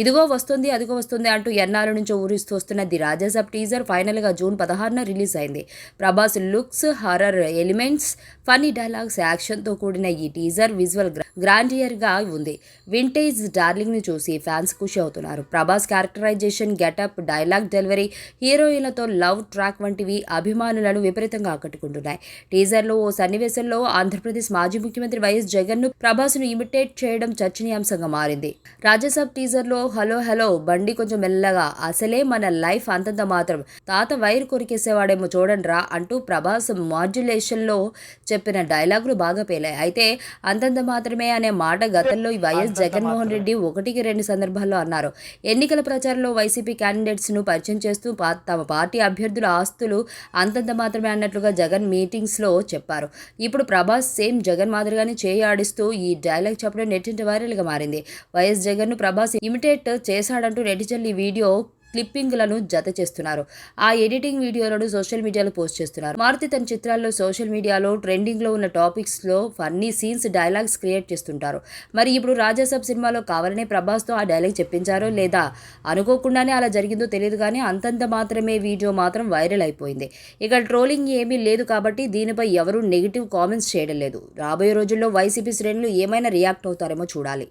ఇదిగో వస్తుంది అదిగో వస్తుంది అంటూ ఎన్నాళ్ళ నుంచో ఊరిస్తూ వస్తున్న ది రాజాసాబ్ టీజర్ ఫైనల్గా జూన్ పదహారున రిలీజ్ అయింది. Prabhas looks horror elements funny dialogues యాక్షన్తో కూడిన ఈ టీజర్ విజువల్ గ్రాండియర్గా ఉంది. వింటేజ్ డార్లింగ్ని చూసి ఫ్యాన్స్ ఖుషి అవుతున్నారు. Prabhas characterisation getup dialogue delivery హీరోయిన్లతో love track వంటివి అభిమానులను విపరీతంగా ఆకట్టుకుంటున్నాయి. టీజర్లో ఓ సన్నివేశంలో ఆంధ్రప్రదేశ్ మాజీ ముఖ్యమంత్రి వైఎస్ జగన్ను ప్రభాస్ను ఇమిటేట్ చేయడం చర్చనీయాంశంగా మారింది. రాజ్యసభ టీజర్లో హలో హలో. బండి కొంచెం మెల్లగా. అసలే మన లైఫ్ అంతంత మాత్రం. తాత వైర్ కొరికేసేవాడేమో చూడండిరా అంటూ ప్రభాస్ మాడ్యులేషన్లో చెప్పిన డైలాగులు బాగా పేలాయి. అయితే అంతంత మాత్రమే అనే మాట గతంలో వైఎస్ జగన్మోహన్ రెడ్డి ఒకటికి రెండు సందర్భాల్లో అన్నారు. ఎన్నికల ప్రచారంలో వైసీపీ క్యాండిడేట్స్ను పరిచయం చేస్తూ తమ పార్టీ అభ్యర్థుల ఆస్తులు అంతంత మాత్రమే అన్నట్లుగా జగన్ మీటింగ్స్లో చెప్పారు. ఇప్పుడు ప్రభాస్ సేమ్ జగన్ మాదిరిగానే చేయి ఆడిస్తూ ఈ డైలాగ్ చెప్పడం నెట్టింట వైరల్గా మారింది. వైఎస్ జగన్ను ప్రభాస్ ఇమిటేట్ చేశాడంటూ నెటిజన్లు ఈ వీడియో క్లిప్పింగ్లను జత చేస్తున్నారు. ఆ ఎడిటింగ్ వీడియోలను సోషల్ మీడియాలో పోస్ట్ చేస్తున్నారు. మారుతి తన చిత్రాల్లో సోషల్ మీడియాలో ట్రెండింగ్లో ఉన్న టాపిక్స్లో ఫన్నీ సీన్స్ డైలాగ్స్ క్రియేట్ చేస్తుంటారు. మరి ఇప్పుడు రాజాసాబ్ సినిమాలో కావాలనే ప్రభాస్తో ఆ డైలాగ్ చెప్పించారో లేదా అనుకోకుండానే అలా జరిగిందో తెలియదు కానీ అంతంత మాత్రమే వీడియో మాత్రం వైరల్ అయిపోయింది. ఇక ట్రోలింగ్ ఏమీ లేదు కాబట్టి దీనిపై ఎవరూ నెగిటివ్ కామెంట్స్ చేయడం లేదు. రాబోయే రోజుల్లో వైసీపీ శ్రేణులు ఏమైనా రియాక్ట్ అవుతారేమో చూడాలి.